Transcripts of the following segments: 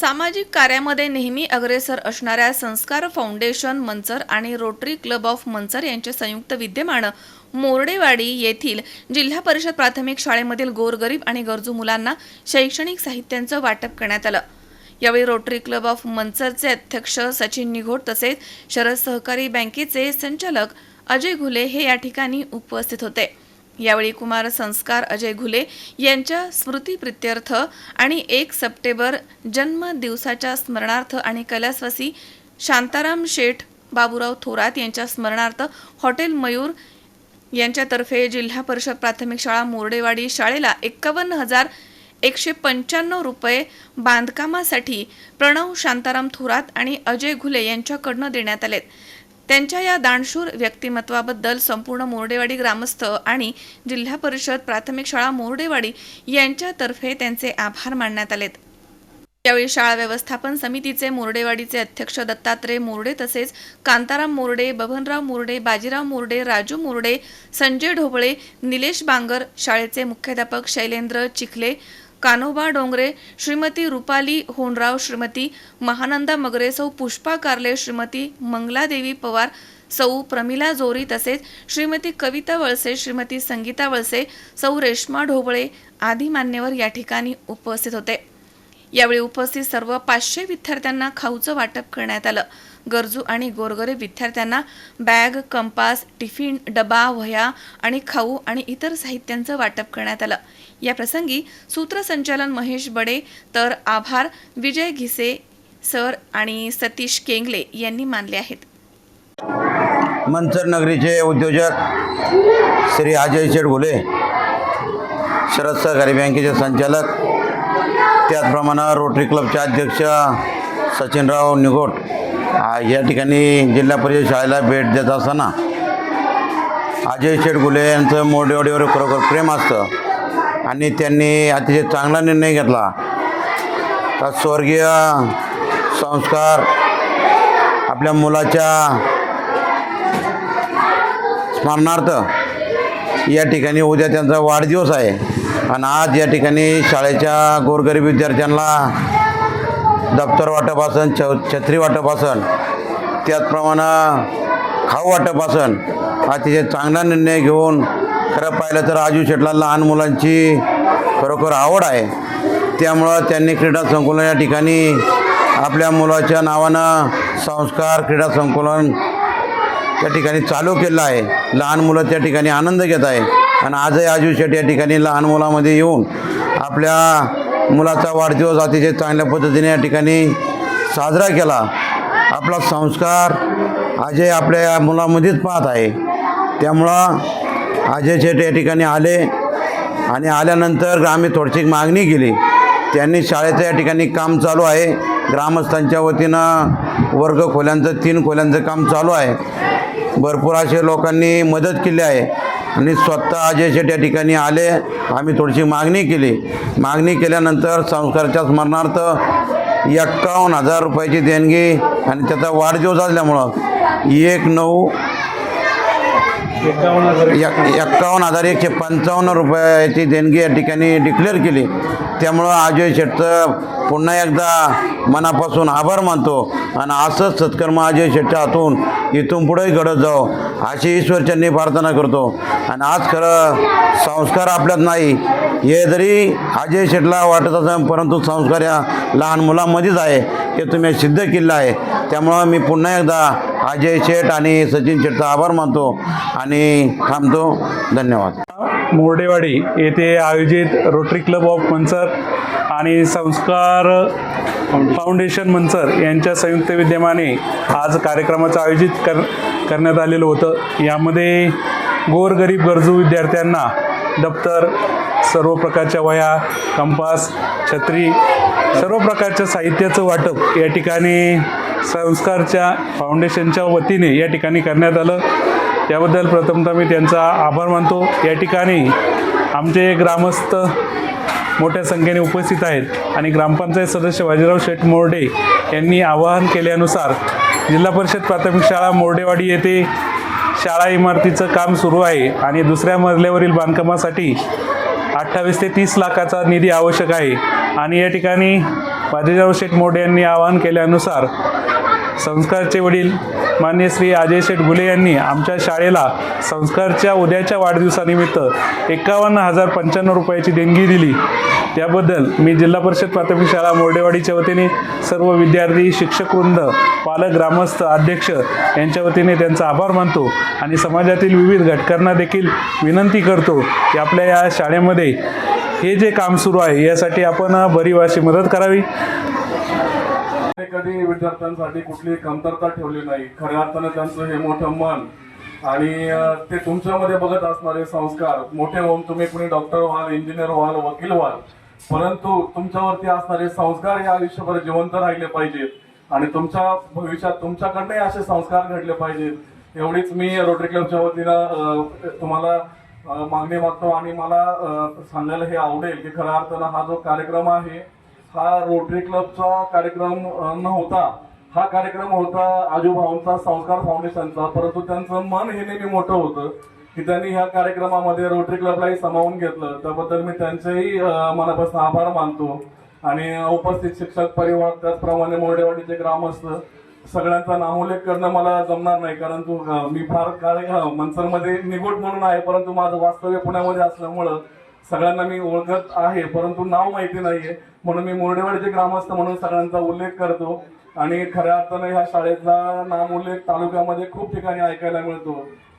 सामाजिक कार्यामध्ये नेहमी अग्रेसर असणाऱ्या संस्कार फाउंडेशन मंचर आणि रोटरी क्लब ऑफ मंचर यांचे संयुक्त विद्यमान मोरडेवाडी येथील जिल्हा परिषद प्राथमिक शाळेमधील गोरगरीब आणि गरजू मुलांना शैक्षणिक साहित्यांचं वाटप करण्यात आलं. यावेळी रोटरी क्लब ऑफ मंचरचे अध्यक्ष सचिन निघोड तसेच शरद सहकारी बँकेचे संचालक अजय घुले हे या ठिकाणी उपस्थित होते. यावेळी कुमार संस्कार अजय घुले यांच्या स्मृतीप्रित्यर्थ आणि एक सप्टेंबर जन्म दिवसाच्या स्मरणार्थ आणि कलासवासी शांताराम शेठ बाबूराव थोरात यांच्या स्मरणार्थ हॉटेल मयूर यांच्यातर्फे जिल्हा परिषद प्राथमिक शाळा मोरडेवाडी शाळेला एक्कावन्न हजार एकशे पंच्याण्णव रुपये बांधकामासाठी प्रणव शांताराम थोरात आणि अजय घुले यांच्याकडनं देण्यात आलेत. त्यांच्या या दानशूर व्यक्तिमत्वाबद्दल संपूर्ण मोरडेवाडी ग्रामस्थ आणि जिल्हा परिषद प्राथमिक शाळा मोरडेवाडी यांच्यातर्फे त्यांचे आभार मानण्यात आलेत. यावेळी शाळा व्यवस्थापन समितीचे मोरडेवाडीचे अध्यक्ष दत्तात्रय मोरडे तसेच कांताराम मोरडे बबनराव मोरडे बाजीराव मोरडे राजू मोरडे संजय ढोबळे निलेश बांगर शाळेचे मुख्याध्यापक शैलेंद्र चिखले कान्होबा डोंगरे श्रीमती रुपाली होनराव श्रीमती महानंदा मगरे सौ पुष्पा कार्ले श्रीमती मंगलादेवी पवार सौ प्रमिला जोरी तसेच श्रीमती कविता वळसे श्रीमती संगीता वळसे सौ रेश्मा ढोबळे आदी मान्यवर या ठिकाणी उपस्थित होते. यावेळी उपस्थित सर्व पाचशे विद्यार्थ्यांना खाऊचं वाटप करण्यात आलं. गरजू आणि गोरगरीब विद्यार्थ्यांना बॅग कंपास टिफिन डबा वह्या आणि खाऊ आणि इतर साहित्यांचं वाटप करण्यात आलं. या प्रसंगी सूत्रसंचालन महेश बडे तर आभार विजय घिसे सर आणि सतीश केंगले यांनी मानले आहेत. मंचर नगरीचे उद्योजक श्री अजय शेठ शरद सहकारी बँकेचे संचालक त्याचप्रमाणे रोटरी क्लबचे अध्यक्ष सचिनराव निगोट या ठिकाणी जिल्हा परिषद शाळेला भेट देत असताना अजय शेडगुले यांचं मोडेवाडीवर खरोखर प्रेम असतं. आणि त्यांनी अतिशय चांगला निर्णय घेतला. का स्वर्गीय संस्कार आपल्या मुलाच्या स्मरणार्थ या ठिकाणी उद्या त्यांचा वाढदिवस आहे. आणि आज या ठिकाणी शाळेच्या गोरगरीब विद्यार्थ्यांना दप्तर वाटप असन छ छत्री वाटप असन त्याचप्रमाणे खाऊ वाटप असन अतिशय चांगला निर्णय घेऊन खरं पाहिलं तर राजू शेटला लहान मुलांची खरोखर आवड आहे. त्यामुळं त्यांनी क्रीडा संकुलन या ठिकाणी आपल्या मुलाच्या नावानं संस्कार क्रीडा संकुलन त्या ठिकाणी चालू केलं आहे. लहान मुलं त्या ठिकाणी आनंद घेत आहे. आणि आजही आजू शेट या ठिकाणी लहान मुलामध्ये येऊन आपल्या मुलाचा वाढदिवस अतिशय चांगल्या पद्धतीने या ठिकाणी साजरा केला. आपला संस्कार अजय आपल्या या मुलामध्येच पाहत आहे. त्यामुळं अजय शेट या ठिकाणी आले आणि आल्यानंतर आम्ही थोडीशी मागणी केली. त्यांनी शाळेचं या ठिकाणी काम चालू आहे. ग्रामस्थांच्या वतीनं वर्ग खोल्यांचं तीन खोल्यांचं काम चालू आहे. भरपूर असे लोकांनी मदत केली आहे. आणि स्वतः अजय शेट या ठिकाणी आले. आम्ही थोडीशी मागणी केली. मागणी केल्यानंतर संस्काराच्या स्मरणार्थ एक्कावन्न हजार रुपयाची देणगी आणि त्याचा वाढदिवस असल्यामुळं एक नऊ एक एक्कावन्न हजार एकशे पंचावन्न रुपयाची देणगी या ठिकाणी डिक्लेअर केली. त्यामुळं अजय शेटचं पुन्हा एकदा मनापासून आभार मानतो आणि असंच सत्कर्म अजय शेटच्या हातून इथून पुढेही घडत जाऊ अशी ईश्वरचंनी प्रार्थना करतो. आणि आज खरं संस्कार आपल्यात नाही हे जरी अजय शेटला वाटत असं परंतु संस्कार या लहान मुलांमध्येच आहे हे तुम्ही सिद्ध केलं आहे. त्यामुळं मी पुन्हा एकदा अजय शेठ आणि सचिन शेठचा आभार मानतो आणि थांबतो. धन्यवाद. मोरडेवाडी येथे आयोजित रोटरी क्लब ऑफ मंचर आणि संस्कार फाउंडेशन मंचर यांच्या संयुक्त विद्यमाने आज कार्यक्रमाचं आयोजित कर करण्यात आलेलं होतं. यामध्ये गोरगरीब गरजू विद्यार्थ्यांना दप्तर सर्व प्रकारच्या वह्या कंपास छत्री सर्व प्रकारच्या साहित्याचं वाटप या ठिकाणी संस्कारच्या फाउंडेशनच्या वतीने या ठिकाणी करण्यात आलं. त्याबद्दल प्रथमतः मी त्यांचा आभार मानतो. या ठिकाणी आमचे ग्रामस्थ मोठ्या संख्येने उपस्थित आहेत आणि ग्रामपंचायत सदस्य बाजीराव शेठ मोर्डे यांनी आवाहन केल्यानुसार जिल्हा परिषद प्राथमिक शाळा मोर्डेवाडी येथे शाळा इमारतीचं काम सुरू आहे आणि दुसऱ्या मजल्यावरील बांधकामासाठी अठ्ठावीस ते तीस लाखाचा निधी आवश्यक आहे. आणि या ठिकाणी बाजीराव शेठ मोडे यांनी आवाहन केल्यानुसार संस्कारचे वडील मान्य श्री अजय शेठ गुले यांनी आमच्या शाळेला संस्कारच्या उद्याच्या वाढदिवसानिमित्त एकावन्न हजार पंच्याण्णव रुपयाची देणगी दिली. त्याबद्दल मी जिल्हा परिषद प्राथमिक शाळा मोर्डेवाडीच्या वतीने सर्व विद्यार्थी शिक्षकवृंद पालक ग्रामस्थ अध्यक्ष यांच्या वतीने त्यांचा आभार मानतो आणि समाजातील विविध घटकांना देखील विनंती करतो की आपल्या या शाळेमध्ये हे जे काम सुरू आहे यासाठी आपण बरीवाशी मदत करावी. कधी विद्यार्थ्यांसाठी कुठली कमतरता ठेवली नाही. खऱ्या अर्थानं त्यांचं हे मोठं मन आणि ते तुमच्यामध्ये बघत असणारे संस्कार मोठे होऊन तुम्ही कुणी डॉक्टर व्हाल इंजिनियर व्हाल वकील व्हाल परंतु तुमच्यावरती असणारे संस्कार हे आयुष्यभर जिवंत राहिले पाहिजेत आणि तुमच्या भविष्यात तुमच्याकडनंही असे संस्कार घडले पाहिजेत. एवढीच मी रोटरी क्लबच्या वतीनं तुम्हाला मागणी मागतो आणि मला सांगायला हे आवडेल की खऱ्या अर्थानं हा जो कार्यक्रम आहे हा रोटरी क्लबचा कार्यक्रम न नव्हता हा कार्यक्रम होता आजूभाऊंचा संस्कार फाउंडेशनचा परंतु त्यांचं मन हे नेहमी मोठं होतं की त्यांनी ह्या कार्यक्रमामध्ये रोटरी क्लबलाही सामावून घेतलं. त्याबद्दल मी त्यांचेही मनापासून आभार मानतो. आणि उपस्थित शिक्षक परिवार त्याचप्रमाणे मोडेवाडीचे ग्रामस्थ सगळ्यांचा नामोल्लेख करणं मला जमणार नाही. कारण तू मी फार काय मनसरमध्ये निगोट म्हणून आहे. परंतु माझं वास्तव्य पुण्यामध्ये असल्यामुळं सगळ्यांना मी ओळखत आहे. परंतु नाव माहिती नाहीये. म्हणून मी मुरडेवाडीचे ग्रामस्थ म्हणून सगळ्यांचा उल्लेख करतो. आणि खऱ्या अर्थानं ह्या शाळेचा नाम उल्लेख तालुक्यामध्ये खूप ठिकाणी ऐकायला मिळतो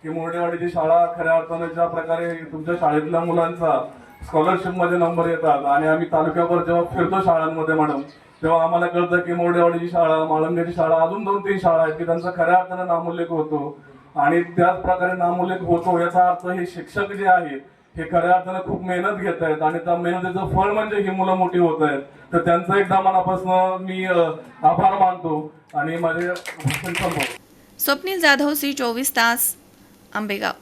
की मुरडेवाडीची शाळा खऱ्या अर्थानं ज्या प्रकारे तुमच्या शाळेतल्या मुलांचा स्कॉलरशिपमध्ये नंबर येतात आणि आम्ही तालुक्यावर जेव्हा फिरतो शाळांमध्ये मॅडम तेव्हा आम्हाला कळतं की मोरडेवाडीची शाळा माळंगेची शाळा अजून दोन तीन शाळा आहेत की त्यांचा खऱ्या अर्थानं नामोल्लेख होतो. आणि त्याच प्रकारे नामोल्लेख होतो याचा अर्थ हे शिक्षक जे आहेत हे खऱ्या अर्थानं खूप मेहनत घेत आहेत आणि त्या मेहनतीचं फळ म्हणजे ही मुलं मोठी होत आहेत. तर त्यांचं एकदा मनापासून मी आभार मानतो आणि माझे भाषण संपवतो. स्वप्नील जाधव सी चोवीस तास आंबेगाव.